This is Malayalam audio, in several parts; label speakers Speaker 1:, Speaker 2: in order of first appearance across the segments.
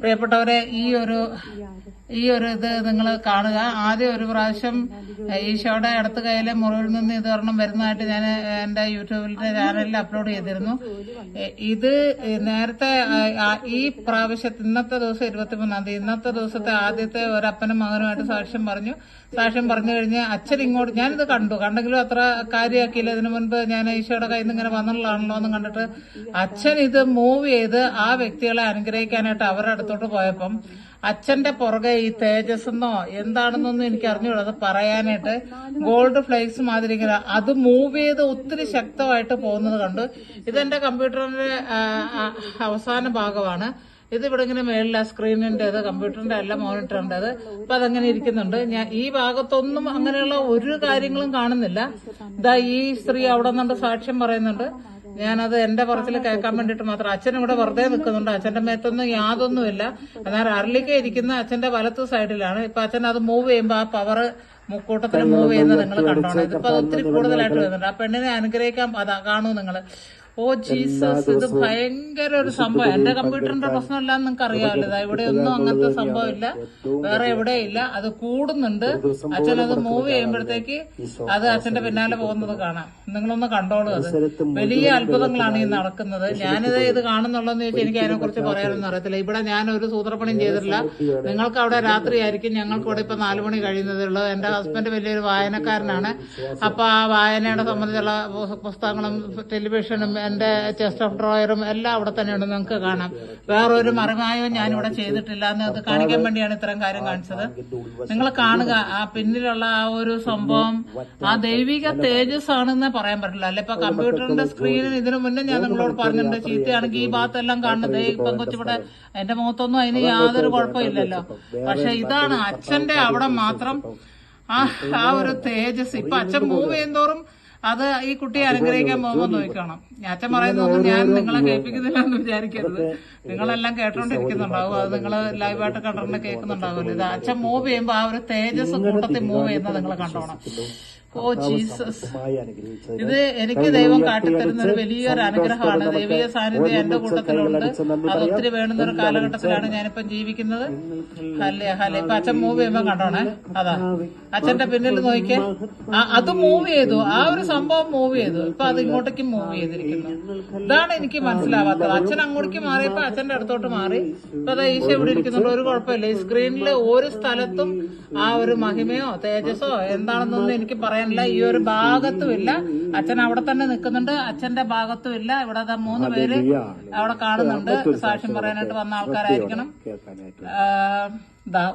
Speaker 1: പ്രിയപ്പെട്ടവരെ ഈ ഒരു ഈ ഒരു ഇത് നിങ്ങൾ കാണുക. ആദ്യം ഒരു പ്രാവശ്യം ഈശോയുടെ അടുത്ത കയ്യിലെ മുറിവിൽ നിന്ന് ഇത് ഒരെണ്ണം വരുന്നതായിട്ട് ഞാൻ എന്റെ യൂട്യൂബിലെ ചാനലിൽ അപ്ലോഡ് ചെയ്തിരുന്നു. ഇത് നേരത്തെ ഈ പ്രാവശ്യത്തെ ഇന്നത്തെ ദിവസം ഇരുപത്തിമൂന്നാം തീയതി ഇന്നത്തെ ദിവസത്തെ ആദ്യത്തെ ഒരപ്പനും മകനുമായിട്ട് സാക്ഷ്യം പറഞ്ഞു. സാക്ഷ്യം പറഞ്ഞു കഴിഞ്ഞ് അച്ഛൻ ഇങ്ങോട്ട് ഞാനിത് കണ്ടു. കണ്ടെങ്കിലും അത്ര കാര്യമാക്കിയില്ല. ഇതിനു മുൻപ് ഞാൻ ഈശോയുടെ കയ്യിൽ നിന്ന് ഇങ്ങനെ വന്നുള്ളതാണല്ലോ എന്ന് കണ്ടിട്ട് അച്ഛൻ ഇത് മൂവ് ചെയ്ത് ആ വ്യക്തികളെ അനുഗ്രഹിക്കാനായിട്ട് അവരുടെ അടുത്തോട്ട് പോയപ്പം അച്ഛന്റെ പുറകെ ഈ തേജസ് എന്നോ എന്താണെന്നൊന്നും എനിക്ക് അറിഞ്ഞൂടാ അത് പറയാനായിട്ട് ഗോൾഡ് ഫ്ലേക്സ് മാതിരി ഇങ്ങനെ അത് മൂവ് ചെയ്ത് ഒത്തിരി ശക്തമായിട്ട് പോകുന്നത് കണ്ടു. ഇതെന്റെ കമ്പ്യൂട്ടറിന്റെ അവസാന ഭാഗമാണ്. ഇത് ഇവിടെ ഇങ്ങനെ മേളില സ്ക്രീനിന്റേത് കമ്പ്യൂട്ടറിന്റെ അല്ല മോണിറ്ററിന്റേത് അപ്പൊ അതങ്ങനെ ഇരിക്കുന്നുണ്ട്. ഞാൻ ഈ ഭാഗത്തൊന്നും അങ്ങനെയുള്ള ഒരു കാര്യങ്ങളും കാണുന്നില്ല. ഇതാ ഈ സ്ത്രീ അവിടെ നിന്നുണ്ട് സാക്ഷ്യം പറയുന്നുണ്ട്. ഞാനത് എന്റെ പുറത്തിൽ കേൾക്കാൻ വേണ്ടിട്ട് മാത്രം. അച്ഛൻ ഇവിടെ വെറുതെ നിൽക്കുന്നുണ്ട്. അച്ഛന്റെ മേത്തൊന്നും യാതൊന്നുമില്ല. എന്നാൽ അരളിക്ക ഇരിക്കുന്ന അച്ഛന്റെ വലത്ത് സൈഡിലാണ്. ഇപ്പൊ അച്ഛൻ അത് മൂവ് ചെയ്യുമ്പോൾ ആ പവർ മുക്കൂട്ടത്തിൽ മൂവ് ചെയ്യുന്നത് നിങ്ങൾ കണ്ടോണം. ഇതിപ്പോ ഒത്തിരി കൂടുതലായിട്ട് വരുന്നുണ്ട്. ആ പെണ്ണിനെ അനുഗ്രഹിക്കാൻ അതാ കാണൂ നിങ്ങൾ. ഓ ജീസസ് ഇത് ഭയങ്കര ഒരു സംഭവം. എന്റെ കമ്പ്യൂട്ടറിന്റെ പ്രശ്നമല്ല നിങ്ങൾക്ക് അറിയാമല്ലോ ഇതാ ഇവിടെ ഒന്നും അങ്ങനത്തെ സംഭവം ഇല്ല. വേറെ എവിടെ ഇല്ല. അത് കൂടുന്നുണ്ട്. അച്ഛൻ അത് മൂവ് ചെയ്യുമ്പോഴത്തേക്ക് അത് അച്ഛന്റെ പിന്നാലെ പോകുന്നത് കാണാം. നിങ്ങളൊന്ന് കണ്ടോളൂ അത്. വലിയ അത്ഭുതങ്ങളാണ് ഈ നടക്കുന്നത്. ഞാനിത് ഇത് കാണുന്നുള്ളതെന്ന് ചോദിച്ചാൽ എനിക്ക് അതിനെ കുറിച്ച് പറയാനൊന്നും അറിയത്തില്ല. ഇവിടെ ഞാൻ ഒരു സൂത്രപ്പണിയും ചെയ്തിട്ടില്ല. നിങ്ങൾക്ക് അവിടെ രാത്രിയായിരിക്കും ഞങ്ങൾക്ക് ഇവിടെ ഇപ്പൊ നാലു മണി കഴിയുന്നതേ ഉള്ളൂ. എന്റെ ഹസ്ബൻഡ് വലിയൊരു വായനക്കാരനാണ്. അപ്പൊ ആ വായനയുടെ സംബന്ധിച്ചുള്ള പുസ്തകങ്ങളും ടെലിവിഷനും എന്റെ ചെസ്റ്റ് ഓഫ് ഡ്രോയറും എല്ലാം അവിടെ തന്നെയുണ്ട്. നിങ്ങൾക്ക് കാണാം. വേറൊരു മറിമായോ ഞാനിവിടെ ചെയ്തിട്ടില്ല. എന്ന് അത് കാണിക്കാൻ വേണ്ടിയാണ് ഇത്തരം കാര്യം കാണിച്ചത്. നിങ്ങൾ കാണുക ആ പിന്നിലുള്ള ആ ഒരു സംഭവം ആ ദൈവിക തേജസ് ആണെന്ന് പറയാൻ പറ്റില്ല. അല്ലെ ഇപ്പൊ കമ്പ്യൂട്ടറിന്റെ സ്ക്രീനിൽ ഇതിനു മുന്നേ ഞാൻ നിങ്ങളോട് പറഞ്ഞിട്ടുണ്ട് ചീത്തയാണെങ്കിൽ ഈ ഭാഗത്തെല്ലാം കാണുന്നത് ഇപ്പം കൊച്ചിവിടെ എന്റെ മുഖത്തൊന്നും അതിന് യാതൊരു കുഴപ്പമില്ലല്ലോ. പക്ഷെ ഇതാണ് അച്ഛന്റെ അവിടെ മാത്രം ആ ആ ഒരു തേജസ്. ഇപ്പൊ അച്ഛൻ മൂവ് ചെയ്യുന്തോറും അത് ഈ കുട്ടിയെ അനുഗ്രഹിക്കാൻ പോകുമ്പോൾ നോക്കണം. അച്ഛൻ പറയുന്നതൊന്നും ഞാൻ നിങ്ങളെ കേൾപ്പിക്കുന്നില്ല എന്ന് വിചാരിക്കരുത്. നിങ്ങളെല്ലാം കേട്ടോണ്ടിരിക്കുന്നുണ്ടാവും. അത് നിങ്ങൾ ലൈവായിട്ട് കണ്ടിട്ട് കേൾക്കുന്നുണ്ടാവുമല്ലോ. ഇത് അച്ഛൻ മൂവ് ചെയ്യുമ്പോൾ ആ ഒരു തേജസ് കൂട്ടത്തിൽ മൂവ് ചെയ്യുന്നത് നിങ്ങൾ കണ്ടോണം. Oh Jesus. ഇത് എനിക്ക് ദൈവം കാട്ടിത്തരുന്ന ഒരു വലിയൊരു അനുഗ്രഹമാണ്. ദൈവിക സാന്നിധ്യം എന്റെ കൂട്ടത്തിലുണ്ട്. അത് ഒത്തിരി വേണ്ടുന്ന ഒരു കാലഘട്ടത്തിലാണ് ഞാനിപ്പം ജീവിക്കുന്നത്. ഹല്ലേ ഹല്ലേ. ഇപ്പൊ അച്ഛൻ മൂവ് ചെയ്യുമ്പോ കണ്ടോണേ? അതാ. അച്ഛന്റെ പിന്നിൽ നോക്കിയേ. അത് മൂവ് ചെയ്തു. ആ ഒരു സംഭവം മൂവ് ചെയ്തു. ഇപ്പൊ അത് ഇങ്ങോട്ടേക്ക് മൂവ് ചെയ്തിരിക്കുന്നു. ഇതാണ് എനിക്ക് മനസ്സിലാവാത്തത്. അച്ഛൻ അങ്ങോട്ടേക്ക് മാറിയപ്പോ അച്ഛന്റെ അടുത്തോട്ട് മാറി. ഇപ്പൊ അതാ ഈശോ ഇവിടെ ഇരിക്കുന്നുണ്ട്. ഒരു കുഴപ്പമില്ല. ഈ സ്ക്രീനിലെ ഒരു സ്ഥലത്തും ആ ഒരു മഹിമയോ തേജസ്സോ എന്താണെന്നൊന്നും എനിക്ക് പറയാനില്ല ഈ ഒരു ഭാഗത്തും ഇല്ല അച്ഛൻ അവിടെ തന്നെ നിൽക്കുന്നുണ്ട്. അച്ഛന്റെ ഭാഗത്തും ഇല്ല ഇവിടെ മൂന്ന് പേര് അവിടെ കാണുന്നുണ്ട്. സാക്ഷ്യം പറയാനായിട്ട് വന്ന ആൾക്കാരായിരിക്കണം.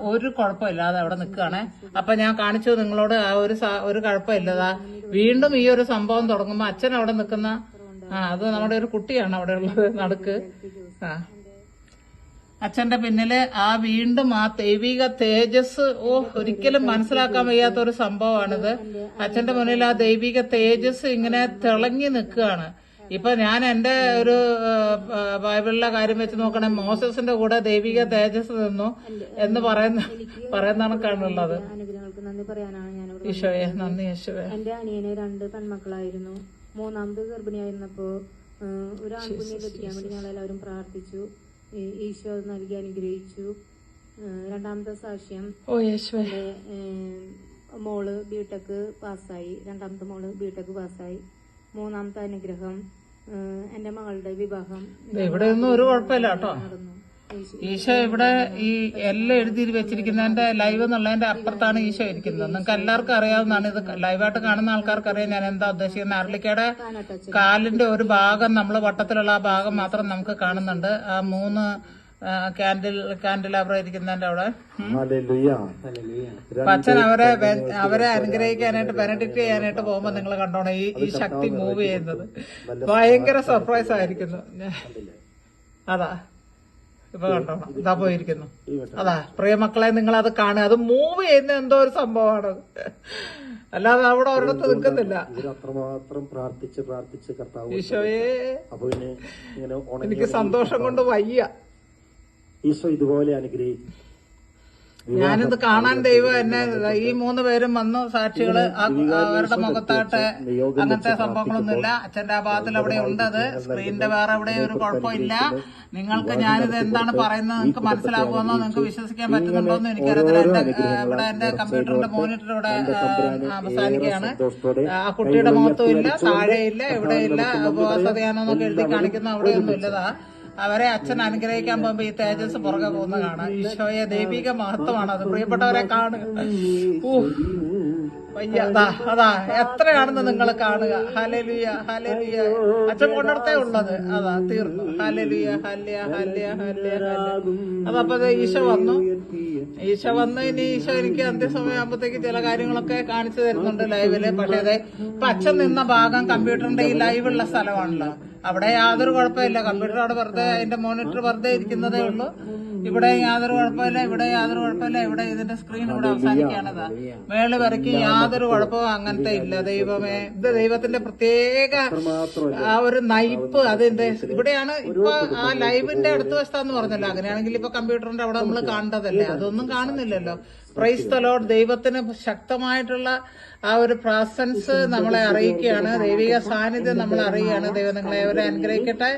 Speaker 1: ഒരു കുഴപ്പമില്ലാതെ അവിടെ നിൽക്കുകയാണേ. അപ്പൊ ഞാൻ കാണിച്ചു നിങ്ങളോട് ആ ഒരു ഒരു കുഴപ്പമില്ലതാ വീണ്ടും ഈ ഒരു സംഭവം തുടങ്ങുമ്പോ അച്ഛൻ അവിടെ നിൽക്കുന്ന ആ അത് നമ്മുടെ ഒരു കുട്ടിയാണ് അവിടെ ഉള്ളത്. നടുക്ക്. ആ. അച്ഛന്റെ പിന്നിൽ ആ വീണ്ടും ആ ദൈവിക തേജസ് ഓ ഒരിക്കലും മനസ്സിലാക്കാൻ വയ്യാത്ത ഒരു സംഭവമാണിത്. അച്ഛന്റെ മുന്നിൽ ആ ദൈവിക തേജസ് ഇങ്ങനെ തിളങ്ങി നിൽക്കുകയാണ്. ഇപ്പൊ ഞാൻ എന്റെ ഒരു ബൈബിളിലെ കാര്യം വെച്ച് നോക്കണേ മോസസിന്റെ കൂടെ ദൈവിക തേജസ് നിന്നു എന്ന് പറയുന്ന പറയുന്ന കണക്കാണുള്ളത് ഈശോയെ നന്ദി യേശുവേ
Speaker 2: എന്റെ അനിയന് രണ്ട് പെൺമക്കളായിരുന്നു. മൂന്നാമത് ഗർഭിണിയായിരുന്നപ്പോ ഒരാൾ ഒരു ആൺകുഞ്ഞിനെ ലഭിക്കാൻ വേണ്ടി ഞങ്ങൾ എല്ലാവരും പ്രാർത്ഥിച്ചു. ഈശോ നൽകി അനുഗ്രഹിച്ചു. രണ്ടാമത്തെ സാക്ഷ്യം. മോൾ ബിടെക് പാസ്സായി. രണ്ടാമത്തെ മോൾ ബിടെക് പാസ്സായി. മൂന്നാമത്തെ അനുഗ്രഹം എന്റെ മകളുടെ വിവാഹം.
Speaker 1: ഇവിടെ ഒന്നും ഒരു കുഴപ്പമില്ല കേട്ടോ.
Speaker 2: നടന്നു. ഈശോ-
Speaker 1: ഇവിടെ ഈ എല്ലാം എഴുതി വെച്ചിരിക്കുന്നതിന്റെ ലൈവ് എന്നുള്ളതിന്റെ അപ്പുറത്താണ് ഈശോ ഇരിക്കുന്നത്. നിങ്ങൾക്ക് എല്ലാവർക്കും അറിയാവുന്നതാണ് ഇത് ലൈവായിട്ട് കാണുന്ന ആൾക്കാർക്ക് അറിയാം ഞാൻ എന്താ ഉദ്ദേശിക്കുന്നത്. അരളിക്കയുടെ കാലിന്റെ ഒരു ഭാഗം നമ്മൾ വട്ടത്തിലുള്ള ആ ഭാഗം മാത്രം നമുക്ക് കാണുന്നുണ്ട്. ആ മൂന്ന് കാൻഡിൽ കാൻഡിലാബ്ര ഇരിക്കുന്നതിന്റെ അവിടെ. അച്ഛൻ അവരെ അവരെ അനുഗ്രഹിക്കാനായിട്ട് ബെനഡിക്ട് ചെയ്യാനായിട്ട് പോകുമ്പോ നിങ്ങൾ കണ്ടോണം. ഈ ഈ ശക്തി മൂവ് ചെയ്യുന്നത്. ഭയങ്കര സർപ്രൈസ് ആയിരിക്കുന്നു. അതാ. ഇപ്പൊ കണ്ടോ? ഇതാ പോയിരിക്കുന്നു. അതാ പ്രിയ മക്കളെ നിങ്ങൾ അത് കാണുക. അത് മൂവ് ചെയ്യുന്ന എന്തോ ഒരു സംഭവമാണ്. അല്ലാതെ അവിടെ ഒരിടത്ത് നിൽക്കുന്നില്ല.
Speaker 3: ഇവർ അത്രമാത്രം പ്രാർത്ഥിച്ച് പ്രാർത്ഥിച്ച് കർത്താവ്
Speaker 1: ഈശോയെ.
Speaker 3: അപ്പൊ പിന്നെ ഇങ്ങനെ
Speaker 1: എനിക്ക് സന്തോഷം കൊണ്ട് വയ്യ.
Speaker 3: ഈശോ ഇതുപോലെ അനുഗ്രഹിക്കും.
Speaker 1: ഞാനിത് കാണാൻ ദൈവം എന്നെ ഈ മൂന്ന് പേരും വന്നു സാക്ഷികൾ അവരുടെ മുഖത്തായിട്ട് അങ്ങനത്തെ സംഭവങ്ങളൊന്നുമില്ല അച്ഛന്റെ ആ ഭാഗത്തിൽ അവിടെ ഉണ്ടത് സ്ക്രീനിന്റെ വേറെ എവിടെ ഒരു കുഴപ്പമില്ല നിങ്ങൾക്ക് ഞാനിത് എന്താണ് പറയുന്നത് നിങ്ങൾക്ക് മനസ്സിലാകുമെന്നോ നിങ്ങൾക്ക് വിശ്വസിക്കാൻ പറ്റുന്നുണ്ടോ എന്ന് എനിക്കറിയത്തില്ല എന്റെ ഇവിടെ എന്റെ കമ്പ്യൂട്ടറിന്റെ മോണിറ്റർ ഇവിടെ അവസാനിക്കുകയാണ് ആ കുട്ടിയുടെ മുഖത്തും ഇല്ല താഴെയില്ല എവിടെയില്ല ഉപവാസതയാണെന്നൊക്കെ എഴുതി കാണിക്കുന്ന അവിടെയൊന്നും ഇല്ലതാ അവരെ അച്ഛൻ അനുഗ്രഹിക്കാൻ പോകുമ്പോ ഈ തേജസ് പുറകെ പോകുന്ന കാണാം ഈശോയെ ദൈവിക മഹത്വമാണ് അത്. പ്രിയപ്പെട്ടവരെ കാണുക. വയ്യ. അതാ അതാ എത്രയാണെന്ന് നിങ്ങൾ കാണുക. ഹലലിയ ഹലലിയ അച്ഛൻ കൊണ്ടിടത്തേ ഉള്ളത്. അതാ തീർന്നു. ഹലലിയ ഹല്യ ഹല്യ ഹല്യ അതപ്പോ ഈശ വന്നു. ഈശോ വന്ന്. ഇനി ഈശോ എനിക്ക് അന്ത്യസമയമാകുമ്പോഴത്തേക്ക് ചില കാര്യങ്ങളൊക്കെ കാണിച്ചു തരുന്നുണ്ട് ലൈവിൽ. പക്ഷേ അതെ അച്ഛൻ നിന്ന ഭാഗം കമ്പ്യൂട്ടറിന്റെ ഈ ലൈവുള്ള സ്ഥലമാണല്ലോ. അവിടെ യാതൊരു കുഴപ്പമില്ല. കമ്പ്യൂട്ടർ അവിടെ വെറുതെ അതിന്റെ മോണിറ്റർ വെറുതെ ഇരിക്കുന്നതേ ഉള്ളൂ. ഇവിടെ യാതൊരു കുഴപ്പമില്ല ഇവിടെ യാതൊരു കുഴപ്പമില്ല ഇവിടെ ഇതിന്റെ സ്ക്രീൻ ഇവിടെ അവസാനിക്കാണതാ മേൾ വരയ്ക്ക് യാതൊരു കുഴപ്പവും അങ്ങനത്തെ ഇല്ല ദൈവമേ. ഇത് ദൈവത്തിന്റെ പ്രത്യേക ആ ഒരു നയിപ്പ് അതിന്റെ ഇവിടെയാണ് ഇപ്പൊ ആ ലൈവിന്റെ അടുത്ത വശത്താന്ന് പറഞ്ഞല്ലോ. അങ്ങനെയാണെങ്കിൽ ഇപ്പൊ കമ്പ്യൂട്ടറിന്റെ അവിടെ നമ്മൾ കാണേണ്ടതല്ലേ? അതൊന്നും കാണുന്നില്ലല്ലോ. പ്രൈസ് തലോഡ് ദൈവത്തിന് ശക്തമായിട്ടുള്ള ആ ഒരു പ്രസൻസ് നമ്മളെ അറിയിക്കുകയാണ്. ദൈവിക സാന്നിധ്യം നമ്മളെ അറിയുകയാണ്. ദൈവം നിങ്ങളെ അവരെ അനുഗ്രഹിക്കട്ടെ.